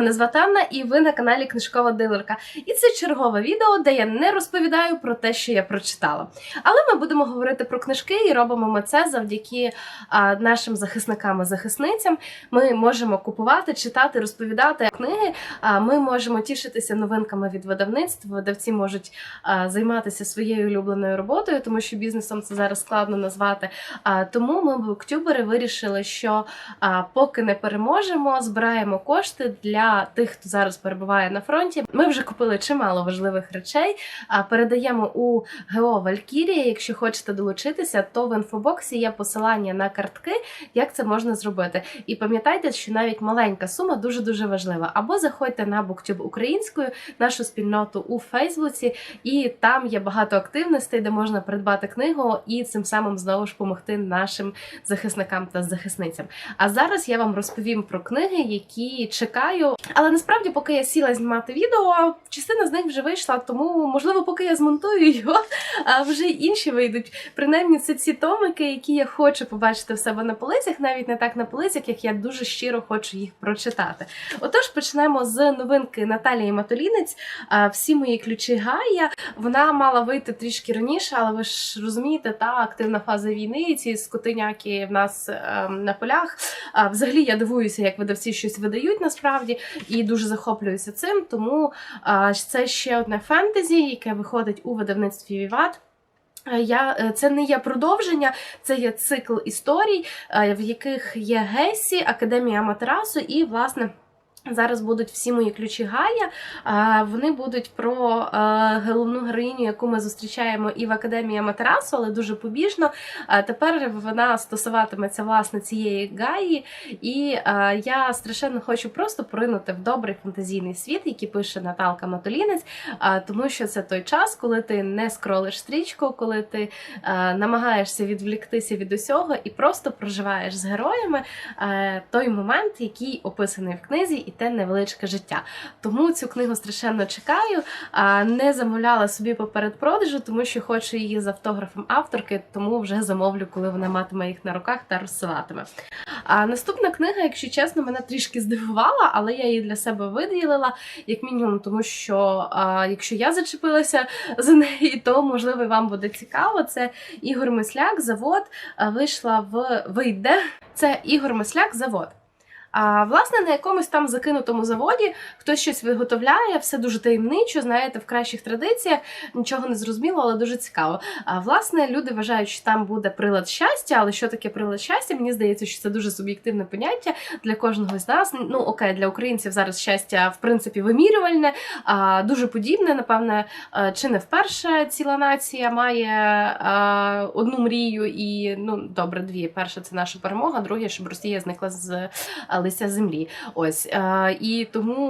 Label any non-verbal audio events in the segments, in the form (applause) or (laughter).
мене звати Анна, і ви на каналі Книжкова Дилерка. І це чергове відео, де я не розповідаю про те, що я прочитала. Але ми будемо говорити про книжки і робимо ми це завдяки а, нашим захисникам і захисницям. Ми можемо купувати, читати, розповідати книги. А ми можемо тішитися новинками від видавництв. Видавці можуть а, займатися своєю улюбленою роботою, тому що бізнесом це зараз складно назвати. А, тому ми, буктюбери, вирішили, що а, поки не переможемо, збираємо кошти для тих, хто зараз перебуває на фронті. Ми вже купили чимало важливих речей. А передаємо у ГО Валькірія. Якщо хочете долучитися, то в інфобоксі є посилання на картки, як це можна зробити. І пам'ятайте, що навіть маленька сума дуже дуже важлива. Або заходьте на BookTube українською, нашу спільноту у Фейсбуці, і там є багато активностей, де можна придбати книгу і цим самим знову ж допомогти нашим захисникам та захисницям. А зараз я вам розповім про книги, які чекаю. Але насправді, поки я сіла знімати відео, частина з них вже вийшла, тому можливо, поки я змонтую його, (laughs) а вже інші вийдуть. Принаймні, це ці томики, які я хочу побачити в себе на полицях, навіть не так на полицях, як я дуже щиро хочу їх прочитати. Отож, почнемо з новинки Наталії Матолінець. Всі мої ключі Гая. Вона мала вийти трішки раніше, але ви ж розумієте, та активна фаза війни, ці скотиняки в нас ем, на полях. А, Взагалі я дивуюся, як видавці щось видають насправді, і дуже захоплююся цим. Тому це ще одне фентезі, яке виходить у видавництві Віват. Я е, це не є продовження, це є цикл історій, е, в яких є Гесі, Академія Матерасу і власне. Зараз будуть всі мої ключі Гая. Вони будуть про е, головну героїню, яку ми зустрічаємо і в академії Аматерасу, але дуже побіжно. Тепер вона стосуватиметься власне цієї Гаї, і е, я страшенно хочу просто поринути в добрий фантазійний світ, який пише Наталка Матолінець, тому що це той час, коли ти не скролиш стрічку, коли ти е, намагаєшся відвліктися від усього і просто проживаєш з героями той момент, який описаний в книзі, і те невеличке життя. Тому цю книгу страшенно чекаю. Не замовляла собі поперед продажу, тому що хочу її з автографом авторки, тому вже замовлю, коли вона матиме їх на руках та розсилатиме. А наступна книга, якщо чесно, мене трішки здивувала, але я її для себе виділила, як мінімум, тому що якщо я зачепилася (laughs) за неї, то можливо вам буде цікаво. Це Ігор Мисляк, завод вийшла в вийде. Це Ігор Мисляк, завод. А власне на якомусь там закинутому заводі хтось щось виготовляє, все дуже таємничо, знаєте, в кращих традиціях нічого не зрозуміло, але дуже цікаво. А власне люди вважають, що там буде прилад щастя, але що таке прилад щастя? Мені здається, що це дуже суб'єктивне поняття для кожного з нас. Ну окей, для українців зараз щастя в принципі вимірювальне, а дуже подібне. Напевне, е, чи не вперше ціла нація має е, одну мрію і ну добре, дві. Перша це наша перемога, друге, щоб Росія зникла з е, лиця землі. Ось е, і тому,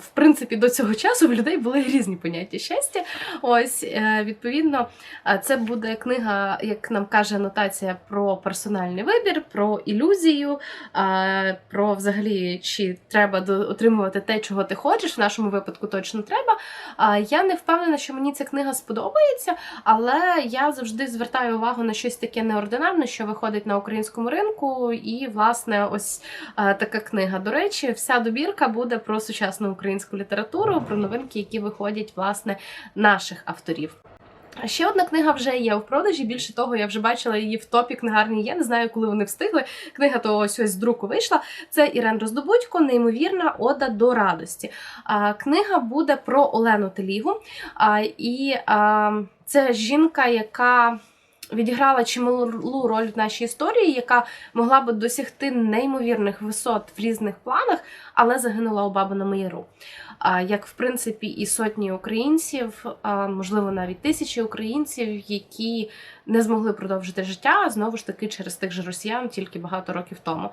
в принципі, до цього часу в людей були різні поняття щастя. Ось е, відповідно, е, це буде книга, як нам каже анотація, про персональний вибір, про ілюзію, е, про взагалі, чи треба отримувати те, чого ти хочеш. В нашому випадку точно треба. А я не впевнена, що мені ця книга сподобається, але я завжди звертаю увагу на щось таке неординарне, що виходить на українському ринку, і власне ось е, така книга. До речі, вся добірка буде про сучасну українську літературу, про новинки, які виходять власне наших авторів. Ще одна книга вже є в продажі. Більше того, я вже бачила її в топі книгарні. Є не знаю, коли вони встигли. Книга то ось ось з друку вийшла. Це Ірен Роздобудько, неймовірна ода до радості. Книга буде про Олену Телігу. І це жінка, яка. Відіграла чималу роль в нашій історії, яка могла би досягти неймовірних висот в різних планах, але загинула у Бабиному Яру. А, Як в принципі і сотні українців, можливо, навіть тисячі українців, які не змогли продовжити життя знову ж таки через тих же росіян тільки багато років тому.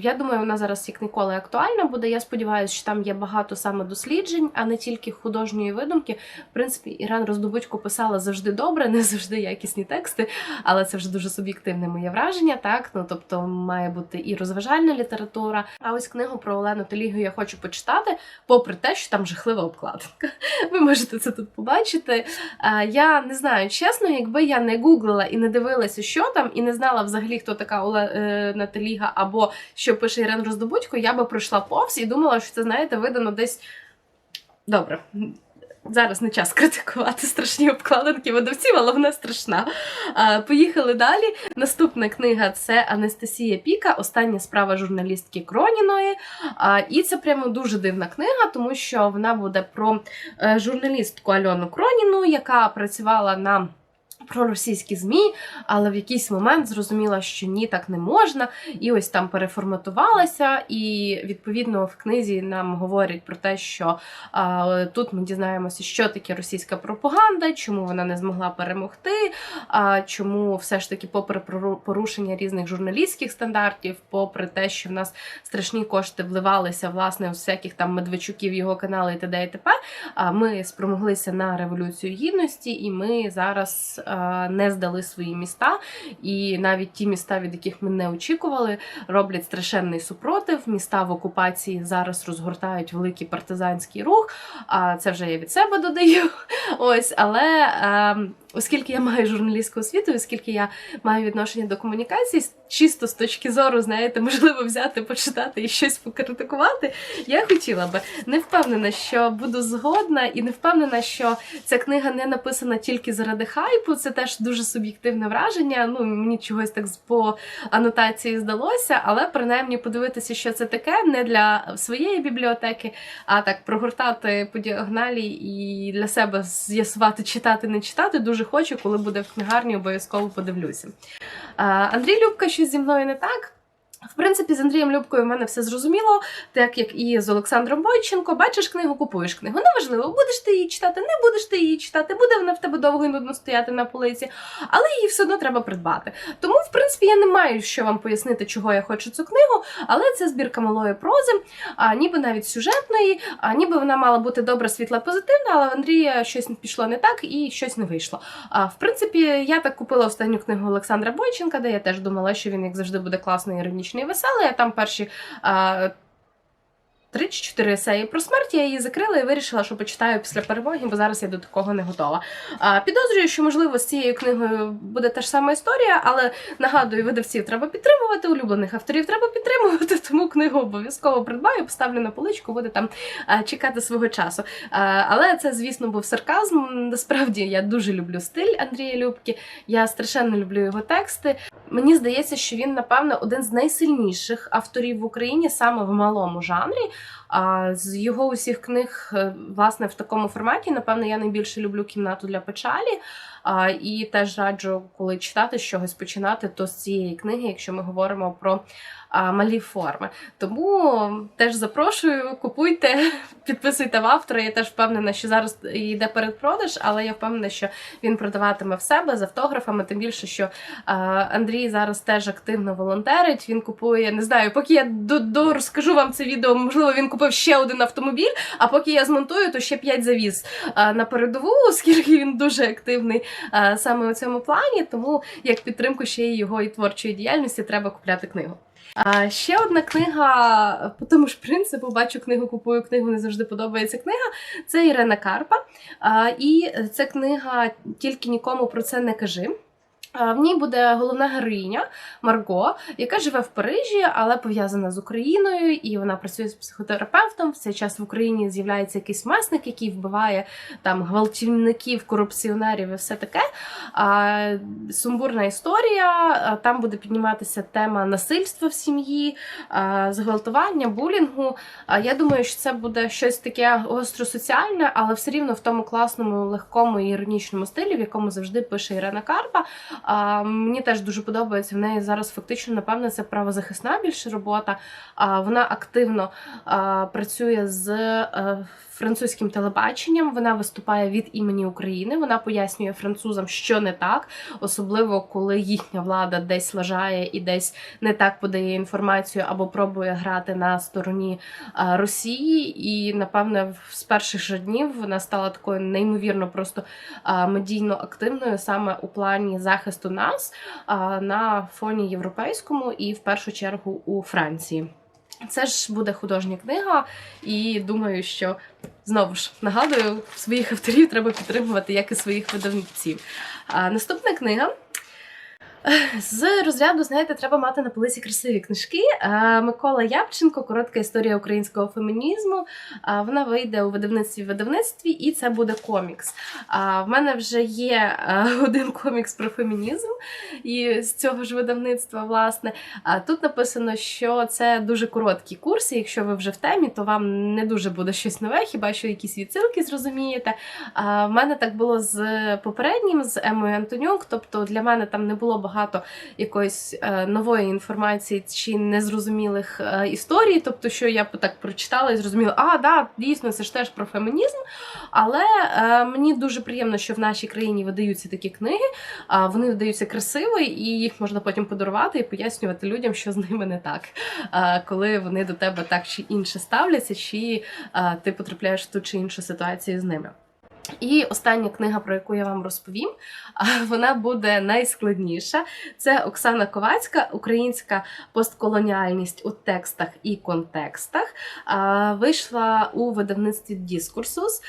Я думаю, вона зараз як ніколи актуальна буде. Я сподіваюся, що там є багато саме досліджень, а не тільки художньої видумки. В принципі, Іран Роздобудько писала завжди добре, не завжди якісні тексти, але це вже дуже суб'єктивне моє враження. Так, ну тобто має бути і розважальна література. А ось книгу про Олену Телігу я хочу почитати. Попри те, що там жахлива обкладинка. (laughs) Ви можете це тут побачити. Я не знаю, чесно, якби я не гуглила і не дивилася, що там, і не знала взагалі, хто така Оле е, Наталіга або що пише Ірен Роздобудько, я би пройшла повз і думала, що це, знаєте, видано десь. Добре. Зараз не час критикувати страшні обкладинки видавців, але вона страшна. Поїхали далі. Наступна книга це Анастасія Піка, остання справа журналістки Кроніної. І це прямо дуже дивна книга, тому що вона буде про е, журналістку Альону Кроніну, яка працювала на проросійські ЗМІ, але в якийсь момент зрозуміла, що ні, так не можна, і ось там переформатувалася. І відповідно в книзі нам говорять про те, що а, тут ми дізнаємося, що таке російська пропаганда, чому вона не змогла перемогти, а, чому все ж таки, попри порушення різних журналістських стандартів, попри те, що в нас страшні кошти вливалися власне у всяких там медведчуків, його канали і т.д. і т.п., а, ми спромоглися на революцію гідності, і ми зараз не здали свої міста. І навіть ті міста, від яких ми не очікували, роблять страшенний супротив. Міста в окупації зараз розгортають великий партизанський рух. А це вже я від себе додаю. (laughs) Ось, але е, оскільки я маю журналістську освіту, оскільки я маю відношення до комунікації, чисто з точки зору, знаєте, можливо, взяти, почитати і щось покритикувати, я хотіла би. Не впевнена, що буду згодна, і не впевнена, що ця книга не написана тільки заради хайпу. Це теж дуже суб'єктивне враження. Ну мені чогось так по анотації здалося, але принаймні подивитися, що це таке, не для своєї бібліотеки, а так прогортати по діагоналі і для себе з'ясувати, читати, не читати. Дуже хочу, коли буде в книгарні, обов'язково подивлюся. Андрій Любка, щось зі мною не так. В принципі, з Андрієм Любкою в мене все зрозуміло, так як і з Олександром Бойченко. Бачиш книгу, купуєш книгу. Неважливо, будеш ти її читати, не будеш ти її читати, буде вона в тебе довго і нудно стояти на полиці, але її все одно треба придбати. Тому, в принципі, я не маю що вам пояснити, чого я хочу цю книгу, але це збірка малої прози, а, ніби навіть сюжетної, а, ніби вона мала бути добра, світла, позитивна, але в Андрія щось пішло не так і щось не вийшло. А, в принципі, я так купила останню книгу Олександра Бойченка, де я теж думала, що він, як завжди, буде класний, іронічний і веселий. А там перші. А, Три чи чотири есеї про смерть я її закрила і вирішила, що почитаю після перемоги, бо зараз я до такого не готова. А, підозрюю, що можливо з цією книгою буде та ж сама історія, але нагадую, видавців треба підтримувати, улюблених авторів треба підтримувати, (laughs) тому книгу обов'язково придбаю, поставлю на поличку, буде там чекати свого часу. А, але це, звісно, був сарказм. Насправді я дуже люблю стиль Андрія Любки. Я страшенно люблю його тексти. Мені здається, що він, напевно, один з найсильніших авторів в Україні саме в малому жанрі. З його усіх книг, е, власне, в такому форматі, напевно, я найбільше люблю кімнату для печалі. А, і теж раджу, коли читати чогось починати, то з цієї книги, якщо ми говоримо про а, малі форми. Тому теж запрошую, купуйте, (laughs) підписуйте в автора. Я теж впевнена, що зараз йде передпродаж, але я впевнена, що він продаватиме в себе з автографами. Тим більше, що а, Андрій зараз теж активно волонтерить. Він купує, не знаю, поки я до, до розкажу вам це відео, можливо, він купив ще один автомобіль. А поки я змонтую, то ще п'ять завіз а, на передову, оскільки він дуже активний саме у цьому плані. Тому як підтримку ще й його і творчої діяльності треба купляти книгу. А ще одна книга по тому ж принципу, бачу книгу, купую книгу, не завжди подобається книга. Це Ірена Карпа. А, і це книга Тільки нікому про це не кажи. А, В ній буде головна героїня Марго, яка живе в Парижі, але пов'язана з Україною, і вона працює з психотерапевтом. В цей час в Україні з'являється якийсь месник, який вбиває там гвалтівників, корупціонерів і все таке. А, Сумбурна історія. Там буде підніматися тема насильства в сім'ї, зґвалтування, булінгу. Я думаю, що це буде щось таке гостросоціальне, але все рівно в тому класному, легкому і іронічному стилі, в якому завжди пише Ірена Карпа. А, Мені теж дуже подобається в неї зараз. Фактично, напевно, це правозахисна більше робота. А, Вона активно а, працює з е, французьким телебаченням. Вона виступає від імені України. Вона пояснює французам, що не так, особливо коли їхня влада десь лажає і десь не так подає інформацію або пробує грати на стороні а, Росії. І напевне, з перших же днів вона стала такою неймовірно просто а, медійно активною саме у плані захисту нас на фоні європейському і в першу чергу у Франції. Це ж буде художня книга, і думаю, що знову ж нагадую, своїх авторів треба підтримувати, як і своїх видавців. Наступна книга. З розряду, знаєте, треба мати на полиці красиві книжки. Е, Микола Япченко, коротка історія українського фемінізму. Е, Вона вийде у видавництві видавництві, і це буде комікс. А в мене вже є е, (laughs) один комікс про фемінізм і з цього ж видавництва, власне. Тут написано, що це дуже короткі курси. Якщо ви вже в темі, то вам не дуже буде щось нове, хіба що якісь відсилки зрозумієте. В мене так було з попереднім, з Емою Антонюк. Тобто для мене там не було багато якоїсь е, нової інформації чи незрозумілих е, історій. Тобто, що я так прочитала і зрозуміла, а да, дійсно, це ж теж про фемінізм. Але е, мені дуже приємно, що в нашій країні видаються такі книги. А вони видаються красиво, і їх можна потім подарувати і пояснювати людям, що з ними не так, коли вони до тебе так чи інше ставляться, чи ти потрапляєш в ту чи іншу ситуацію з ними. І остання книга, про яку я вам розповім, вона буде найскладніша. Це Оксана Ковацька, українська постколоніальність у текстах і контекстах. Вийшла у видавництві Діскурсус.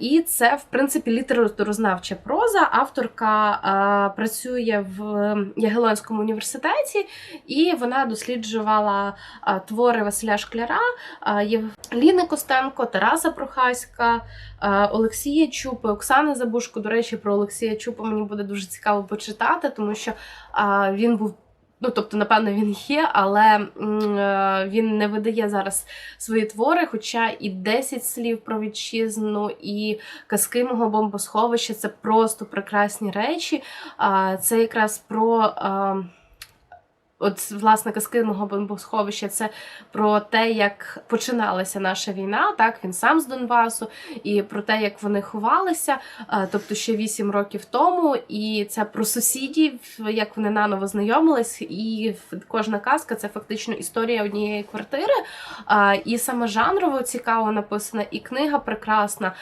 І це, в принципі, літературознавча проза. Авторка працює в Ягелонському університеті, і вона досліджувала твори Василя Шкляра, Ліни Костенко, Тараса Прохаська, а, Олексія Чупи, Оксани Забушко. До речі, про Олексія Чупа мені буде дуже цікаво почитати, тому що а, він був. Ну, тобто, напевно, він є, але е, він не видає зараз свої твори, хоча і 10 слів про вітчизну, і казки мого бомбосховища це просто прекрасні речі. Це якраз про. От, власне, казки мого бомбосховища це про те, як починалася наша війна. Так, він сам з Донбасу, і про те, як вони ховалися, тобто ще 8 років тому. І це про сусідів, як вони наново знайомились, і кожна казка це фактично історія однієї квартири. І саме жанрово цікаво написана, і книга прекрасна.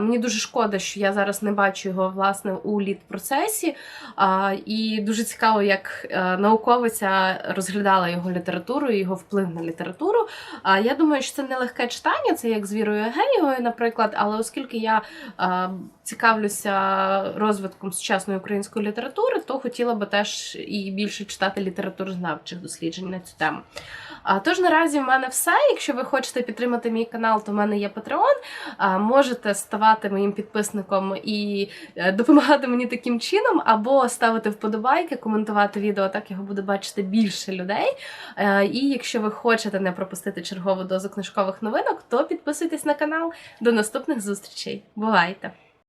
Мені дуже шкода, що я зараз не бачу його власне у літ-процесі. І дуже цікаво, як е, науковиця розглядала його літературу і його вплив на літературу. А я думаю, що це не легке читання, це як з Вірою Егеєвою, наприклад. Але оскільки я цікавлюся розвитком сучасної української літератури, то хотіла би теж і більше читати літературознавчих досліджень на цю тему. А, тож наразі в мене все. Якщо ви хочете підтримати мій канал, то в мене є Patreon. Можете ставати моїм підписником і е, допомагати мені таким чином, або ставити вподобайки, коментувати відео, так його буде бачити більше людей. Е, І якщо ви хочете не пропустити чергову дозу книжкових новинок, то підписуйтесь на канал. До наступних зустрічей. Бувайте!